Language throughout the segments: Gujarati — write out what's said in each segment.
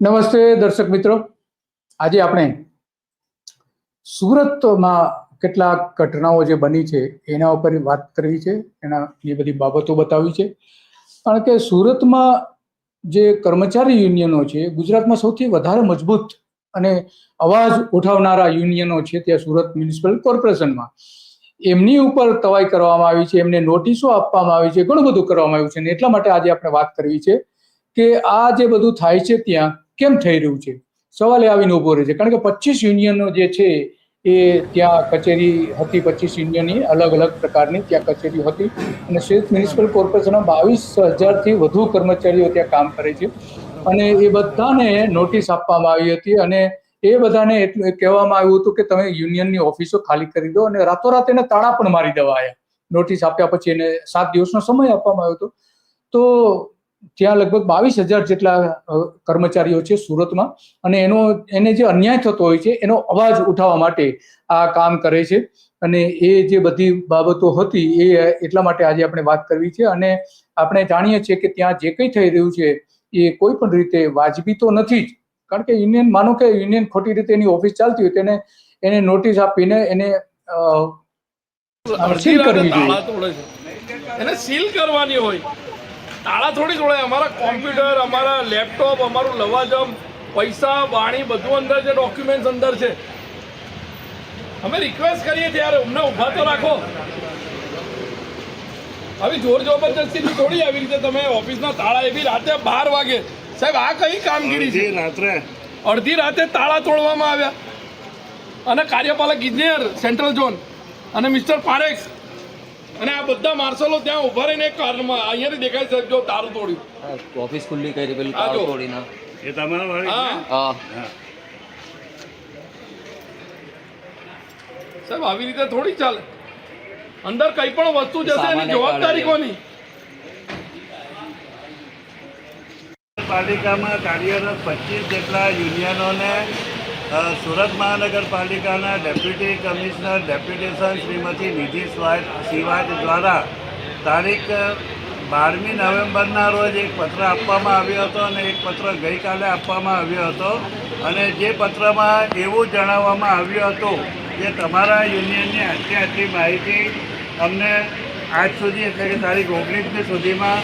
નમસ્તે દર્શક મિત્રો. આજે આપણે સુરતમાં કેટલાક ઘટનાઓ જે બની છે, એના ઉપર વાત કરવી છે. એના એ બધી બાબતો બતાવી છે. કારણ કે સુરતમાં જે કર્મચારી યુનિયનો છે, ગુજરાતમાં સૌથી વધારે મજબૂત અને અવાજ ઉઠાવનારા યુનિયનો છે ત્યાં સુરત મ્યુનિસિપલ કોર્પોરેશનમાં. એમની ઉપર તવાઈ કરવામાં આવી છે, એમને નોટિસો આપવામાં આવી છે, ઘણું બધું કરવામાં આવ્યું છે. અને એટલા માટે આજે આપણે વાત કરવી છે કે આ જે બધું થાય છે ત્યાં કેમ થઈ રહ્યું છે? સવાલ એ આવીને ઊભો રહે છે. કારણ કે પચીસ યુનિયનો જે છે, એ ત્યાં કચેરી હતી, પચીસ યુનિયનની અલગ અલગ પ્રકારની ત્યાં કચેરી હતી. અને સુરત મ્યુનિસિપલ કોર્પોરેશનના બાવીસ હજારથી વધુ કર્મચારીઓ ત્યાં કામ કરે છે. અને એ બધાને નોટિસ આપવામાં આવી હતી અને એ બધાને એટલું કહેવામાં આવ્યું હતું કે તમે યુનિયનની ઓફિસો ખાલી કરી દો અને રાતોરાત એને તાળા પણ મારી દેવાયા નોટિસ આપ્યા પછી એને સાત દિવસનો સમય આપવામાં આવ્યો હતો. તો ત્યાં લગભગ બાવીસ હજાર જેટલા કર્મચારીઓ છે સુરતમાં. અને એનો એને જે અન્યાય થતો હોય છે એનો અવાજ ઉઠાવવા માટે આ કામ કરે છે. અને એ જે બધી બાબતો હતી એ એટલા માટે આજે આપણે વાત કરવી છે. અને આપણે જાણીએ છીએ કે ત્યાં જે કંઈ થઈ રહ્યું છે એ કોઈ પણ રીતે વાજબી તો નથી જ. કારણ કે યુનિયન માનો કે યુનિયન ખોટી રીતે એની ઓફિસ ચાલતી હોય તેને એને નોટિસ આપીને એને સીલ કરવી જોઈએ. એને સીલ કરવાની હોય. તાળા થોડી તોડે અમારા કોમ્પ્યુટર અમારા લેપટોપ અમારું લવાજમ પૈસા વાણી બધું અંદર છે ડોક્યુમેન્ટ્સ અંદર છે. અમે રિક્વેસ્ટ કરીએ છીએ યાર અમને ઊભા તો રાખો. આવી જોર જબરજસ્તી થોડી આવી રીતે તમે ઓફિસના તાળા એવી રાતે બાર વાગે. સાહેબ આ કઈ કામગીરી છે? રાત્રે. અડધી રાતે તાળા તોડવામાં આવ્યા. અને કાર્યપાલક ઇજનેર સેન્ટ્રલ ઝોન અને મિસ્ટર પારેખ અને આ બધા માર્શલો ત્યાં ઊભા રહીને કારમાં અહીંયાથી દેખાય સાહેબ જો તારું તોડ્યું. ઓફિસ ખુલ્લી કરી પેલી આ તોડીને. એ તમારા વાળી હા. હા. સાહેબ આવી રીતે થોડી ચાલે. અંદર કઈ પણ વસ્તુ જશે એની જવાબદારી કોની? પાલિકામાં કાર્યરત પચીસ જેટલા યુનિયનોને સુરત મહાનગરપાલિકાના deputy commissioner deputation Shrimati Nidhi Swaj દ્વારા તારીખ બારમી નવેમ્બરના રોજ એક પત્ર આપવામાં આવ્યો હતો અને એક પત્ર ગઈકાલે આપવામાં આવ્યો હતો. અને જે પત્રમાં એવું જણાવવામાં આવ્યું હતું કે તમારા યુનિયનની આટલી આટલી માહિતી અમને આજ સુધી, એટલે કે તારીખ ઓગણીસમી સુધીમાં,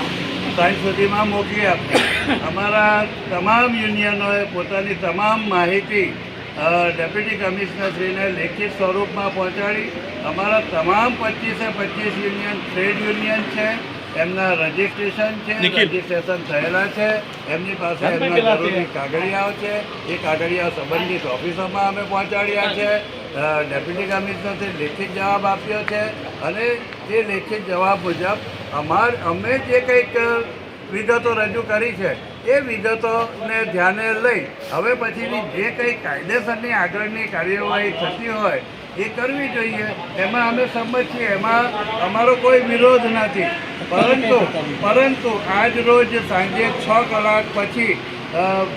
સાંજ સુધીમાં મોકલી આપી અમારા તમામ યુનિયનોએ પોતાની તમામ માહિતી ડેપ્યુટી કમિશનરશ્રીને લેખિત સ્વરૂપમાં પહોંચાડી. અમારા તમામ પચીસે પચીસ યુનિયન ટ્રેડ યુનિયન છે એમના રજિસ્ટ્રેશન છે રજિસ્ટ્રેશન થયેલા છે એમની પાસે એમના જરૂરી કાગળિયાઓ છે એ કાગળિયાઓ સંબંધિત ઓફિસોમાં અમે પહોંચાડ્યા છે. ડેપ્યુટી કમિશનરથી લેખિત જવાબ આપ્યો છે અને એ લેખિત જવાબ મુજબ અમાર અમે જે કંઈક વિગતો રજૂ કરી છે એ વિગતોને ધ્યાને લઈ હવે પછીની જે કંઈ કાયદેસરની આગળની કાર્યવાહી થતી હોય એ કરવી જોઈએ. એમાં અમે સંમત છીએ. એમાં અમારો કોઈ વિરોધ નથી. પરંતુ પરંતુ આજ રોજ સાંજે છ કલાક પછી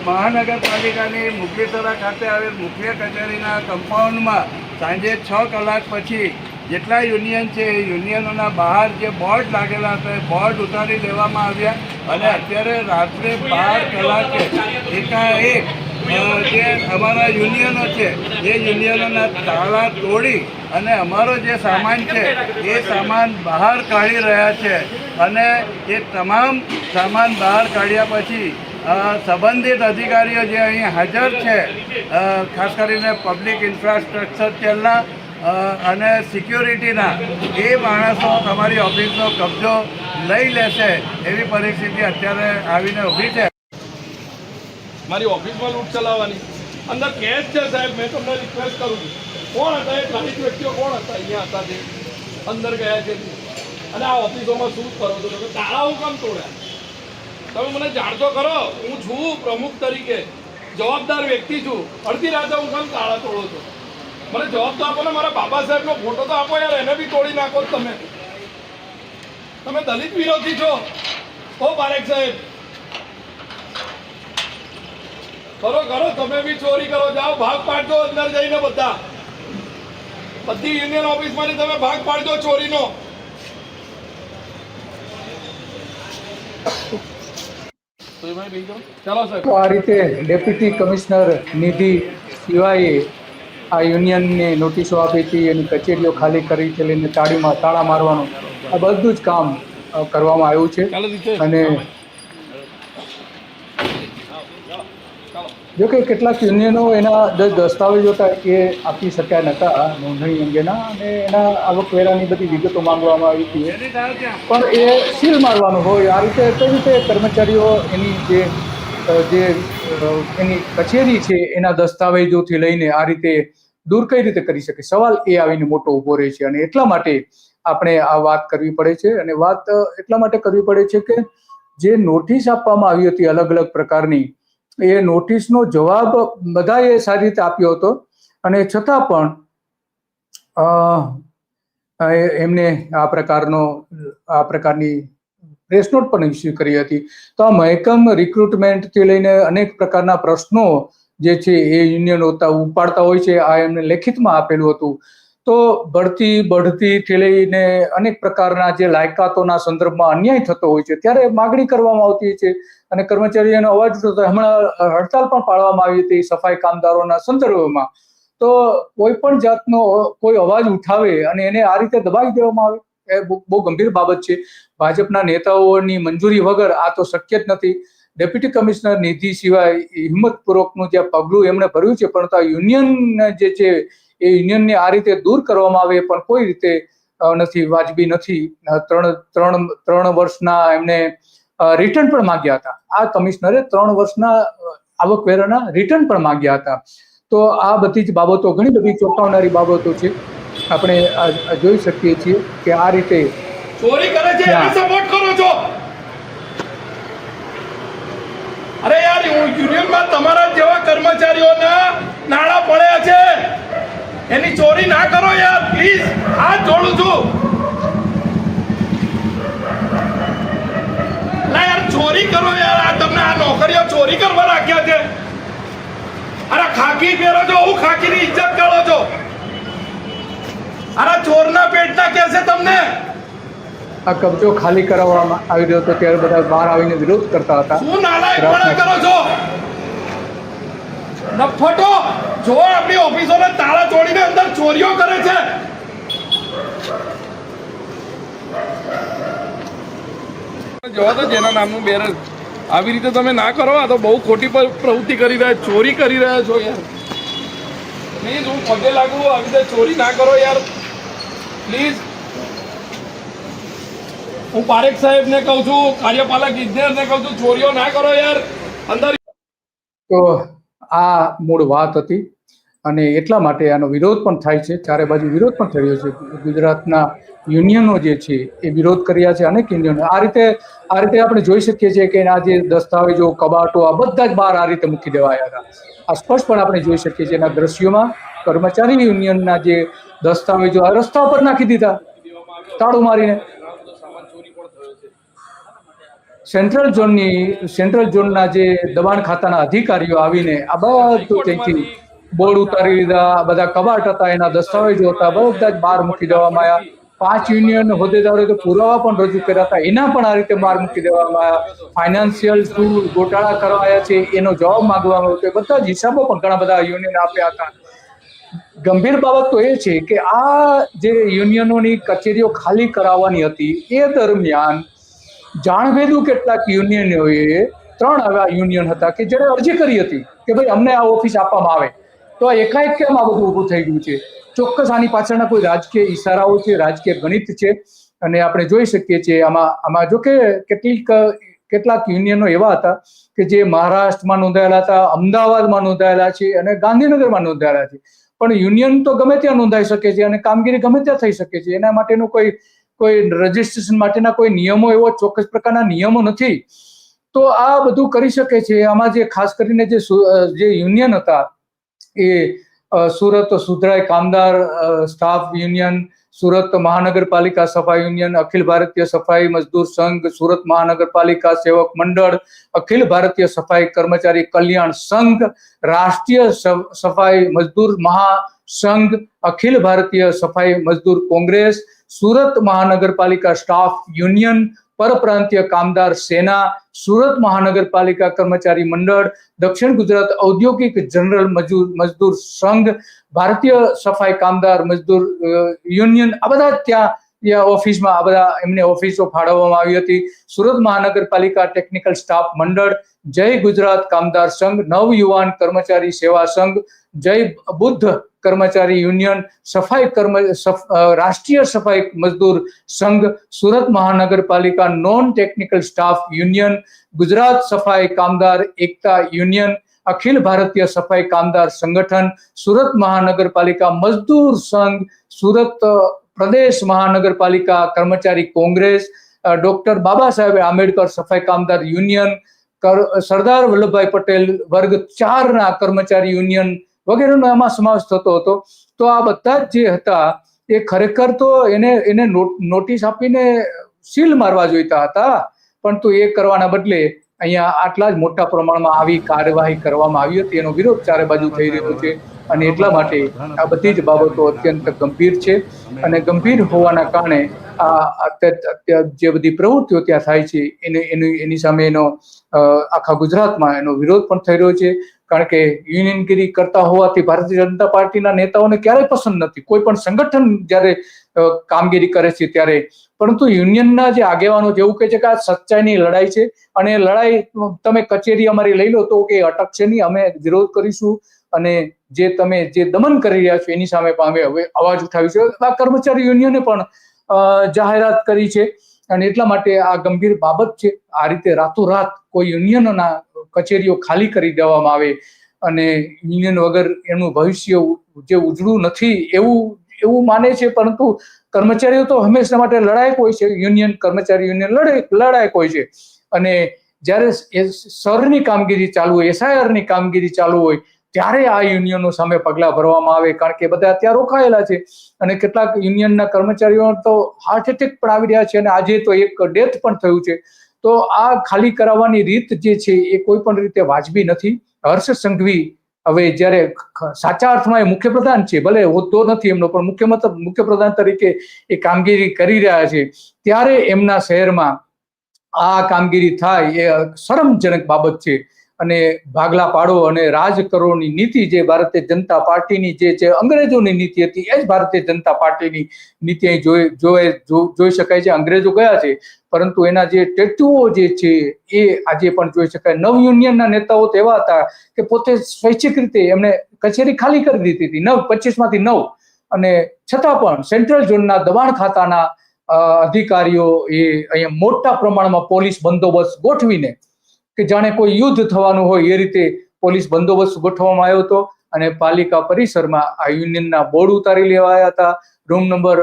મહાનગરપાલિકાની મુગલીસરા ખાતે આવેલ મુખ્ય કચેરીના કમ્પાઉન્ડમાં સાંજે છ કલાક પછી જેટલા યુનિયન છે એ યુનિયનોના બહાર જે બોર્ડ લાગેલા હતા એ બોર્ડ ઉતારી દેવામાં આવ્યા અને અત્યારે રાત્રે બાર કલાકે એકાએક જે અમારા યુનિયનો છે એ યુનિયનોના તાળા તોડી અને અમારો જે સામાન છે એ સામાન બહાર કાઢી રહ્યા છે અને એ તમામ સામાન બહાર કાઢ્યા પછી સંબંધિત અધિકારીઓ જે અહીં હાજર છે ખાસ કરીને પબ્લિક ઇન્ફ્રાસ્ટ્રક્ચર સેલના અ, અને સિક્યોરિટીના એ માણસો તમારી ઓફિસનો કબજો લઈ લેશે એવી પરિસ્થિતિ અત્યારે આવીને ઊભી છે. મારી ઓફિસમાં લૂંટ ચલાવવાની. અંદર કેસ છે સાહેબ, મેં તમને રિક્વેસ્ટ કરું છું. કોણ હતા એ ખાલી વ્યક્તિઓ? કોણ હતા? અહીંયા હતા તે અંદર ગયા છે અને આ ઓફિસોમાં શું કરો છો? તમે તાળા હું કામ તોડ્યા? તમે મને જાણતો કરો હું છું પ્રમુખ તરીકે. જવાબદાર વ્યક્તિ છું. અડધી રાતે હું કામ તાળા તોડો છો. મને જવાબ તો આપો ને મારા બાબા સાહેબનો ફોટો તો આપો યાર એને બી તોડી નાખો તમે. તમે દલિત વિરોધી છો. ઓ બારેક સાહેબ. કરો કરો તમે બી ચોરી કરો જાઓ ભાગ પાડજો અંદર જઈને બધા. બધી યુનિયન ઓફિસમાંથી તમે ભાગ પાડજો ચોરીનો. ચાલો સાહેબ. આ રીતે ડેપ્યુટી કમિશનર નિધિ સિવાયે આ યુનિયનને નોટિસો આપી હતી એની કચેરીઓ ખાલી કરી છે લઈને તાળીમાં તાળા મારવાનું. આ બધું જ કામ કરવામાં આવ્યું છે. અને જો કે કેટલાક યુનિયનો એના દસ્તાવેજો હતા એ આપી શક્યા નહોતા નોંધણી અંગેના અને એના આવકવેરાની બધી વિગતો માંગવામાં આવી હતી. પણ એ સીલ મારવાનું હોય આ રીતે કઈ રીતે કર્મચારીઓ એની જે જે એની કચેરી છે, એના દસ્તાવેજોથી લઈને આ રીતે દૂર કઈ રીતે કરી શકે? સવાલ એ આવીને મોટો ઊભો રહે છે અને એટલા માટે આપણે આ વાત કરવી પડે છે અને વાત એટલા માટે કરવી પડે છે કે જે નોટિસ આપવામાં આવી હતી અલગ અલગ પ્રકારની, એ નોટિસનો જવાબ બધાએ સારી રીતે આપ્યો હતો અને છતાં પણ એમને આ પ્રકારનો, આ પ્રકારની પ્રેસ નોટ પણ ઇસ્યુ કરી હતી. તો આ મહેકમ રિક્રુટમેન્ટથી લઈને અનેક પ્રકારના પ્રશ્નો જે છે એ યુનિયન ઉપાડતા હોય છે, આ એમને લેખિતમાં આપેલું હતું. તો બઢતી બઢતીથી લઈને અનેક પ્રકારના જે લાયકાતોના સંદર્ભમાં અન્યાય થતો હોય છે, ત્યારે માગણી કરવામાં આવતી છે. અને કર્મચારીઓનો અવાજ ઉઠતો. હમણાં હડતાલ પણ પાડવામાં આવી હતી સફાઈ કામદારોના સંદર્ભમાં. તો કોઈ પણ જાતનો કોઈ અવાજ ઉઠાવે અને એને આ રીતે દબાવી દેવામાં આવે એ બહુ ગંભીર બાબત છે. ભાજપના નેતાઓની મંજૂરી વગર આ તો શક્ય જ નથી. ડેપ્યુટી કમિશનર નિધિ સિવાય હિંમતપૂર્વકનું જે પગલું એમણે ભર્યું છે પરંતુ આ યુનિયન જે છે, એ યુનિયનને આ રીતે દૂર કરવામાં આવે પણ કોઈ રીતે નથી, વાજબી નથી. ત્રણ ત્રણ ત્રણ વર્ષના એમને રિટર્ન પણ માંગ્યા હતા. આ કમિશનરે ત્રણ વર્ષના આવકવેરાના રિટર્ન પણ માંગ્યા હતા. તો આ બધી જ બાબતો ઘણી બધી ચોંકાવનારી બાબતો છે. આપણે જોઈ શકીએ છીએ કે આ રીતે ચોરી કરે છે. એને સપોર્ટ કરો છો. અરે યાર યુનિયનમાં તમારા જેવા કર્મચારીઓના નાણાં પડ્યા છે. એની ચોરી ના કરો યાર પ્લીઝ હાથ જોડું છું. ના યાર ચોરી કરો યાર. આ તમને આ નોકરીઓ ચોરી કરવા રાખ્યા છે. અરે ખાકી પહેરો છો હું ખાકીની ઇજ્જત કરો છો. અરે ચોરના પેટના કેસે તમને. આ કબજો ખાલી કરાવવામાં આવી રહ્યો હતો ત્યારે બધા બહાર આવીને વિરોધ કરતા હતા. શું નાલાયક કરો છો? નફટો જો આપણી ઓફિસોને તાળા તોડીને અંદર ચોરીઓ કરે છે. જોવા તો જેના નામનું બેરર આવી રીતે તમે ના કરો આ તો બહુ ખોટી પર પ્રવૃત્તિ કરી રહ્યા ચોરી કરી રહ્યા છો યાર. નહીં હું પગે લાગુ આવી રીતે ચોરી ના કરો યાર. પ્લીઝ હું પારેખ સાહેબને કહું છું, કાર્યપાલક ઇજનેરને કહું છું, ચોરીઓ ના કરો યાર. અંદર તો આ મૂળ વાત હતી અને એટલા માટે આનો વિરોધ પણ થાય છે. ચારે બાજુ વિરોધ પણ થઈ રહ્યો છે. ગુજરાતના યુનિયનો જે છે એ વિરોધ કર્યા છે, અનેક યુનિયનો. આ રીતે આ રીતે આપણે જોઈ શકીએ છીએ કે આ જે દસ્તાવેજો, કબાટો, આ બધા જ બહાર આ રીતે મૂકી દેવાયા હતા. આ સ્પષ્ટ પણ આપણે જોઈ શકીએ છીએ એના દ્રશ્યોમાં કર્મચારી યુનિયનના જે દસ્તાવેજો આ રસ્તા ઉપર નાખી દીધા. તાળું મારીને. સેન્ટ્રલ ઝોનની, સેન્ટ્રલ ઝોનના જે દબાણ ખાતાના અધિકારીઓ આવીને આ બધું ત્યાંથી બોર્ડ ઉતારી લીધા બધા કબાટ હતા, એના દસ્તાવેજો હતા, બધા જ બહાર મૂકી દેવામાં આવ્યા. પાંચ યુનિયન હોદ્દેદારોએ તો પુરાવા પણ રજૂ કર્યા હતા, એના પણ આ રીતે બહાર મૂકી દેવામાં આવ્યા. ફાઇનાન્શિયલ શું ગોટાળા કરવાયા છે, એનો જવાબ માંગવામાં આવ્યો બધા જ હિસાબો પણ ઘણા બધા યુનિયન આપ્યા હતા. ગંભીર બાબત તો એ છે કે આ જે યુનિયનોની કચેરીઓ ખાલી કરાવવાની હતી, એ દરમિયાન જાણભેદું કેટલાક યુનિયનોએ ત્રણ એવા યુનિયન હતા કે જેણે અરજી કરી હતી કે ભાઈ અમને આ ઓફિસ આપવામાં આવે. તો આ એકાએક કેમ આ બધું ઊભું થઈ ગયું છે. ચોક્કસ આની પાછળના કોઈ રાજકીય ઈશારાઓ છે, રાજકીય ગણિત છે. અને આપણે જોઈ શકીએ છીએ આમાં આમાં જો કે કેટલીક, કેટલાક યુનિયનો એવા હતા કે જે મહારાષ્ટ્રમાં નોંધાયેલા હતા, અમદાવાદમાં નોંધાયેલા છે અને ગાંધીનગરમાં નોંધાયેલા છે. પણ યુનિયન તો ગમે ત્યાં નોંધાઈ શકે છે અને કામગીરી ગમે ત્યાં થઈ શકે છે. એના માટેનું કોઈ કોઈ રજીસ્ટ્રેશન માટેના કોઈ નિયમો એવો ચોક્કસ પ્રકારના નિયમો નથી. તો આ બધું કરી શકે છે. આમાં જે ખાસ કરીને જે જે યુનિયન હતા, એ સુરત સુધરાય કામદાર સ્ટાફ યુનિયન સુરત મહાનગરપાલિકા સફાઈ યુનિયન, અખિલ ભારતીય સફાઈ મજદૂર સંઘ, સુરત મહાનગરપાલિકા સેવક મંડળ, અખિલ ભારતીય સફાઈ કર્મચારી કલ્યાણ સંઘ, રાષ્ટ્રીય સફાઈ મજદૂર મહાસંઘ, અખિલ ભારતીય સફાઈ મજદૂર કોંગ્રેસ, સુરત મહાનગરપાલિકા સ્ટાફ યુનિયન પરપ્રાંતીય કામદાર સેના, સુરત મહાનગરપાલિકા કર્મચારી મંડળ, દક્ષિણ ગુજરાત ઔદ્યોગિક જનરલ મજૂર, મજદૂર સંઘ, ભારતીય સફાઈ કામદાર મજદૂર યુનિયન, આ બધા ત્યાં ઓફિસમાં, આ બધા એમને ઓફિસો ફાળવવામાં આવી હતી. સુરત મહાનગરપાલિકા ટેકનિકલ સ્ટાફ મંડળ, જય ગુજરાત કામદાર સંઘ, નવયુવાન કર્મચારી સેવા સંઘ, જય બુદ્ધ કર્મચારી યુનિયન, સફાઈ કર્મ રાષ્ટ્રીય સફાઈ Mazdoor Sangh, Surat Mahanagarpalika non technical staff union Gujarat Safai Kamdar Ekta union, Akhil Bharatiya સફાઈ કામદાર સંગઠન, સુરત મહાનગરપાલિકા મજદૂર સંઘ, સુરત પ્રદેશ મહાનગરપાલિકા કર્મચારી કોંગ્રેસ ડોક્ટર બાબા સાહેબ આંબેડકર સફાઈ કામદાર યુનિયન સરદાર વલ્લભભાઈ પટેલ વર્ગ ચારના કર્મચારી યુનિયન વગેરેનો એમાં સમાવેશ થતો હતો. તો આ બધા જ જે હતા, એ ખરેખર તો એને એને નોટિસ આપીને સીલ મારવા જોઈતા હતા. પરંતુ એ કરવાના બદલે અહીંયા આટલા જ મોટા પ્રમાણમાં આવી કાર્યવાહી કરવામાં આવી હતી. એનો વિરોધ ચારે બાજુ થઈ રહ્યો છે અને એટલા માટે આ બધી જ બાબતો અત્યંત ગંભીર છે. અને ગંભીર હોવાના કારણે આ જે બધી પ્રવૃત્તિઓ ત્યાં થાય છે, એને, એની એની સામે એનો આખા ગુજરાતમાં એનો વિરોધ પણ થઈ રહ્યો છે. કારણ કે યુનિયનગીરી કરતા હોવાથી ભારતીય જનતા પાર્ટીના નેતાઓને ક્યારેય પસંદ નથી. કોઈ પણ સંગઠન જ્યારે કામગીરી કરે છે ત્યારે. પરંતુ યુનિયનના જે આગેવાનો એવું કહે છે કે આ સચ્ચાઈની લડાઈ છે અને લડાઈ તમે કચેરી અમારી લઈ લો તો કે અટકશે નહીં, અમે વિરોધ કરીશું અને જે તમે જે દમન કરી રહ્યા છો એની સામે પણ અમે હવે અવાજ ઉઠાવીશું આ કર્મચારી યુનિયને પણ જાહેરાત કરી છે અને એટલા માટે આ ગંભીર બાબત છે. આ રીતે રાતોરાત કોઈ યુનિયનોના કચેરીઓ ખાલી કરી દેવામાં આવે અને યુનિયન વગર એનું ભવિષ્ય જે ઉજળું નથી એવું એવું માને છે, પરંતુ કર્મચારીઓ તો હંમેશા માટે લડાયક હોય છે. યુનિયન, કર્મચારી યુનિયન લડે, લડાયક હોય છે. અને જ્યારે સરની કામગીરી ચાલુ હોય, એસઆઈઆરની કામગીરી ચાલુ હોય, ત્યારે આ યુનિયનો સામે પગલાં ભરવામાં આવે, કારણ કે બધા ત્યાં રોકાયેલા છે. અને કેટલાક યુનિયનના કર્મચારીઓ તો હાર્ટ એટેક પણ આવી રહ્યા છે અને આજે તો એક ડેથ પણ થયું છે. તો આ ખાલી કરાવવાની રીત જે છે એ કોઈ પણ રીતે વાજબી નથી. હર્ષ સંઘવી હવે જ્યારે સાચા અર્થમાં એ મુખ્યપ્રધાન છે, ભલે હોદ્દો નથી એમનો, પણ મુખ્ય મતલબ મુખ્યપ્રધાન તરીકે એ કામગીરી કરી રહ્યા છે. ત્યારે એમના શહેરમાં આ કામગીરી થાય એ શરમજનક બાબત છે. અને ભાગલા પાડો અને રાજ કરોની નીતિ જે ભારતીય જનતા પાર્ટીની જે છે, અંગ્રેજોની નીતિ હતી, એ જ ભારતીય જનતા પાર્ટીની નીતિ અહીં જોઈ જોઈ જોઈ શકાય છે. અંગ્રેજો ગયા છે. પરંતુ એના જે ટેટુઓ જે છે, એ આજે પણ જોઈ શકાય. નવ યુનિયનના નેતાઓ તો એવા હતા કે પોતે સ્વૈચ્છિક રીતે એમને કચેરી ખાલી કરી દીધી હતી. નવ પચીસમાંથી નવ. અને છતાં પણ સેન્ટ્રલ ઝોનના દબાણ ખાતાના અધિકારીઓ એ અહીંયા મોટા પ્રમાણમાં પોલીસ બંદોબસ્ત ગોઠવીને કે જાણે કોઈ યુદ્ધ થવાનું હોય એ રીતે પોલીસ બંદોબસ્ત ગોઠવવામાં આવ્યો હતો. અને પાલિકા પરિસરમાં આ યુનિયનના બોર્ડ ઉતારી લેવાયા હતા. રૂમ નંબર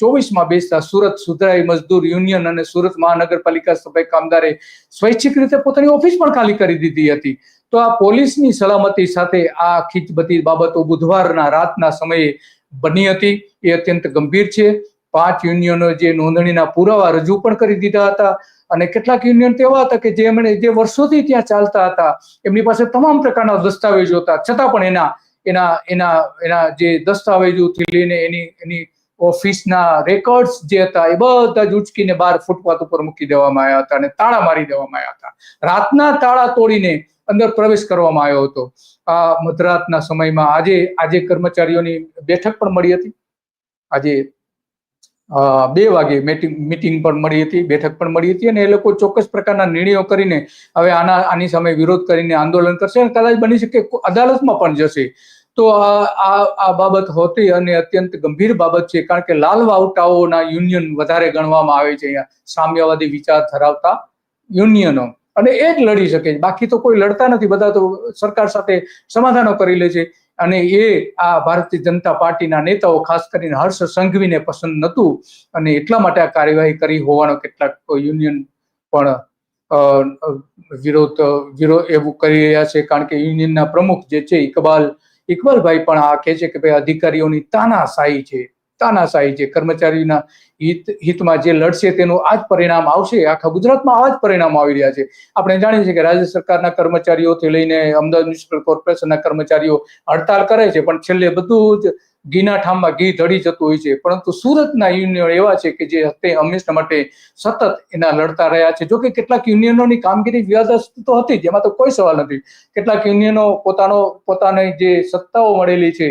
ચોવીસમાં બેસતા સુરત સુધરાઈ મજદૂર યુનિયન અને સુરત મહાનગરપાલિકા સફાઈ કામદારે સ્વૈચ્છિક રીતે પોતાની ઓફિસ પણ ખાલી કરી દીધી હતી. તો આ પોલીસની સલામતી સાથે આ ખીચબતી બાબતો બુધવારના રાતના સમયે બની હતી. એ અત્યંત ગંભીર છે. પાંચ યુનિયનો જે નોંધણીના પુરાવા રજૂ પણ કરી દીધા હતા અને કેટલાક યુનિયન તો એવા હતા કે જે એમણે જે વર્ષોથી ત્યાં ચાલતા હતા. એમની પાસે તમામ પ્રકારના દસ્તાવેજો હતા. છતાં પણ એના એના એના એના જે દસ્તાવેજોથી લઈને એની એની ઓફિસના રેકોર્ડ્સ જે હતા એ બધા જ ઉચકીને બહાર ફૂટપાથ ઉપર મૂકી દેવામાં આવ્યા હતા અને તાળા મારી દેવામાં આવ્યા હતા. રાતના તાળા તોડીને અંદર પ્રવેશ કરવામાં આવ્યો હતો. આ મધરાતના સમયમાં આજે આજે કર્મચારીઓની બેઠક પણ મળી હતી. આજે બે વાગે મીટિંગ પણ મળી હતી, બેઠક પણ મળી હતી અને એ લોકો ચોક્કસ પ્રકારના નિર્ણયો કરીને હવે આના, આની સામે વિરોધ કરીને આંદોલન કરશે અને કદાચ બની શકે અદાલતમાં પણ જશે. તો આ આ બાબત હોતી અને અત્યંત ગંભીર બાબત છે, કારણ કે લાલ વાવટાઓના યુનિયન વધારે ગણવામાં આવે છે અહીંયા. સામ્યવાદી વિચાર ધરાવતા યુનિયનો. અને એ જ લડી શકે બાકી તો કોઈ લડતા નથી. બધા તો સરકાર સાથે સમાધાનો કરી લે છે. અને એ આ ભારતીય જનતા પાર્ટીના નેતાઓ, ખાસ કરીને હર્ષ સંઘવીને પસંદ નહોતું. અને એટલા માટે આ કાર્યવાહી કરી હોવાનો કેટલાક યુનિયન પણ વિરોધ વિરોધ એવું કરી રહ્યા છે. કારણ કે યુનિયનના પ્રમુખ જે છે ઇકબાલ ઇકબાલભાઈ પણ આ કહે છે કે ભાઈ, અધિકારીઓની તાનાશાહી છે. તાનાશાહી છે, કર્મચારીના હિત, હિતમાં જે લડશે તેનું આ જ પરિણામ આવશે, આખા ગુજરાતમાં આવા જ પરિણામ આવી રહ્યા છે. આપણે જાણીએ છીએ કે રાજ્ય સરકારના કર્મચારીઓથી લઈને અમદાવાદ મ્યુનિસિપલ કોર્પોરેશનના કર્મચારીઓ હડતાલ કરે છે, પણ છેલ્લે બધું જ ઘીના ઠામમાં ઘી ધડી જતું હોય છે. પરંતુ સુરતના યુનિયન એવા છે કે જે તે હંમેશા માટે સતત એના લડતા રહ્યા છે. જોકે કેટલાક યુનિયનોની કામગીરી વિવાદાસ્પદ તો હતી જ, એમાં તો કોઈ સવાલ નથી. કેટલાક યુનિયનો પોતાનો, પોતાની જે સત્તાઓ મળેલી છે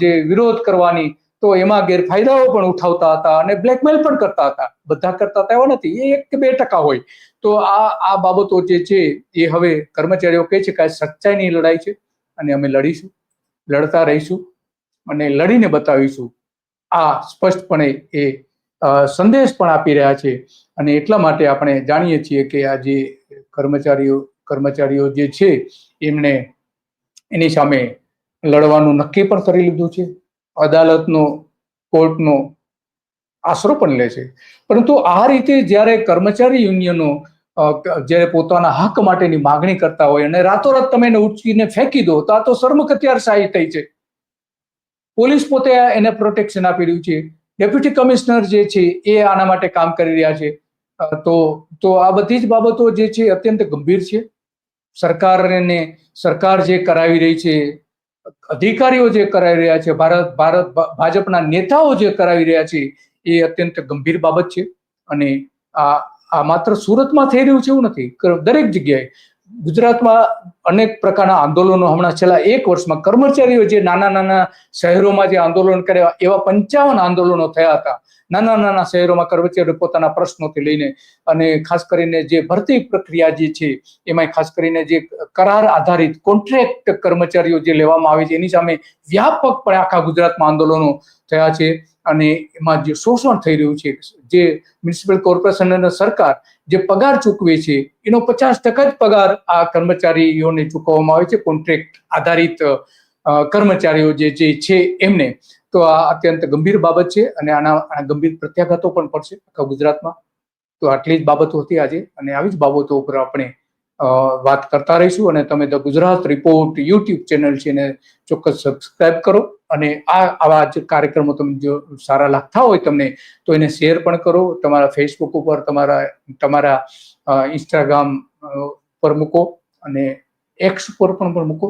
જે વિરોધ કરવાની તો એમાં ગેરફાયદાઓ પણ ઉઠાવતા હતા અને બ્લેકમેલ પણ કરતા હતા. બધા કરતા હતા એવા નથી, એ એક કે બે ટકા હોય. તો આ આ બાબતો જે છે, એ હવે કર્મચારીઓ કહે છે કે આ સચ્ચાઈની લડાઈ છે અને અમે લડીશું, લડતા રહીશું અને લડીને બતાવીશું. આ સ્પષ્ટપણે એ સંદેશ પણ આપી રહ્યા છે અને એટલા માટે આપણે જાણીએ છીએ કે આ જે કર્મચારીઓ કર્મચારીઓ જે છે એમણે એની સામે લડવાનું નક્કી પણ કરી લીધું છે. અદાલતનો, કોર્ટનો આશરો પણ લે છે. પરંતુ આ રીતે જ્યારે કર્મચારી યુનિયનો જ્યારે પોતાના હક માટેની માગણી કરતા હોય અને રાતોરાત તમે એને ઉચકીને ફેંકી દો, તો આ તો સર્મકત્યારશાહી થઈ છે. પોલીસ પોતે એને પ્રોટેક્શન આપી રહ્યું છે. ડેપ્યુટી કમિશનર જે છે, એ આના માટે કામ કરી રહ્યા છે. તો તો આ બધી જ બાબતો જે છે, અત્યંત ગંભીર છે. સરકારને સરકાર જે કરાવી રહી છે અધિકારીઓ જે કરાવી રહ્યા છે, ભારત ભારત ભાજપના નેતાઓ જે કરાવી રહ્યા છે, એ અત્યંત ગંભીર બાબત છે. અને આ આ માત્ર સુરતમાં થઈ રહ્યું છે એવું નથી દરેક જગ્યાએ. ગુજરાતમાં અનેક પ્રકારના આંદોલનો હમણાં છેલ્લા એક વર્ષમાં કર્મચારીઓ જે નાના નાના શહેરોમાં જે આંદોલન કર્યા એવા પંચાવન આંદોલનો થયા હતા. નાના નાના શહેરોમાં કર્મચારીઓ પોતાના પ્રશ્નોથી લઈને અને ખાસ કરીને જે ભરતી પ્રક્રિયા જે છે એમાં ખાસ કરીને જે કરાર આધારિત કોન્ટ્રાક્ટ કર્મચારીઓ જે લેવામાં આવે છે, એની સામે વ્યાપકપણે આખા ગુજરાતમાં આંદોલનો થયા છે અને એમાં જે શોષણ થઈ રહ્યું છે, જે મ્યુનિસિપલ કોર્પોરેશન અને સરકાર જે પગાર ચૂકવે છે, એનો પચાસ ટકા જ પગાર આ કર્મચારીઓને ચૂકવવામાં આવે છે, કોન્ટ્રાક્ટ આધારિત કર્મચારીઓ જે જે છે એમને. તો આ અત્યંત ગંભીર બાબત છે અને આના આના ગંભીર પ્રત્યાઘાતો પણ પડશે આખા ગુજરાતમાં. તો આટલી જ બાબતો હતી આજે અને આવી જ બાબતો ઉપર આપણે વાત કરતા રહીશું અને તમે the Gujarat report YouTube channel છે એને ચોક્કસ સબસ્ક્રાઇબ કરો અને આ, આવા જ કાર્યક્રમો તમને જો સારા લાગતા હોય તમને તો એને શેર પણ કરો. તમારા ફેસબુક ઉપર તમારા તમારા ઇન્સ્ટાગ્રામ પર મૂકો અને એક્સ ઉપર પણ પણ મૂકો.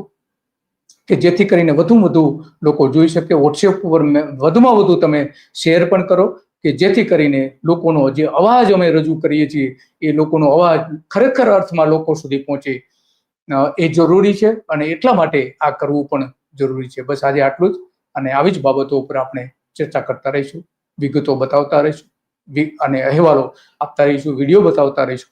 કે જેથી કરીને વધુ વધુ લોકો જોઈ શકે વોટ્સએપ ઉપર વધુમાં વધુ તમે શેર પણ કરો કે જેથી કરીને લોકોનો જે અવાજ અમે રજૂ કરીએ છીએ, એ લોકોનો અવાજ ખરેખર અર્થમાં લોકો સુધી પહોંચે. એ જરૂરી છે અને એટલા માટે આ કરવું પણ જરૂરી છે. બસ આજે આટલું જ અને આવી જ બાબતો ઉપર આપણે ચર્ચા કરતા રહીશું, વિગતો બતાવતા રહીશું અને અહેવાલો આપતા રહીશું, વીડિયો બતાવતા રહીશું.